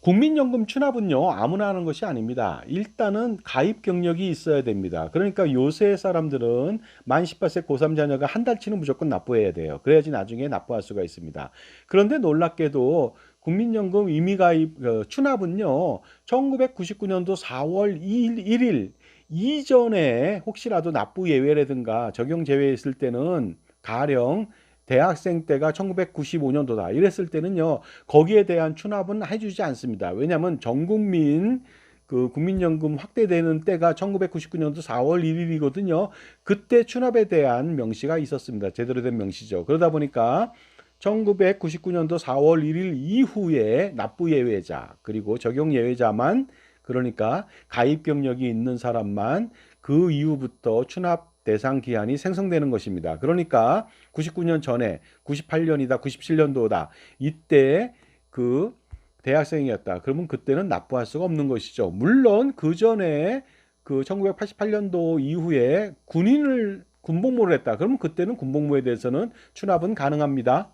국민연금 추납은요 아무나 하는 것이 아닙니다. 일단은 가입 경력이 있어야 됩니다. 그러니까 요새 사람들은 만 18세 고3 자녀가 한 달치는 무조건 납부해야 돼요. 그래야지 나중에 납부할 수가 있습니다. 그런데 놀랍게도 국민연금 임의가입 어, 추납은요 1999년도 4월 2일 1일 이전에 혹시라도 납부 예외라든가 적용 제외했을 때는 가령 대학생 때가 1995년도다 이랬을 때는요 거기에 대한 추납은 해주지 않습니다. 왜냐하면 전 국민 그 국민연금 확대되는 때가 1999년도 4월 1일이거든요. 그때 추납에 대한 명시가 있었습니다. 제대로 된 명시죠. 그러다 보니까 1999년도 4월 1일 이후에 납부 예외자 그리고 적용 예외자만 그러니까 가입 경력이 있는 사람만 그 이후부터 추납 대상 기한이 생성되는 것입니다. 그러니까 99년 전에 98년이다, 97년도다. 이때 그 대학생이었다. 그러면 그때는 납부할 수가 없는 것이죠. 물론 그 전에 그 1988년도 이후에 군인을 군복무를 했다. 그러면 그때는 군복무에 대해서는 추납은 가능합니다.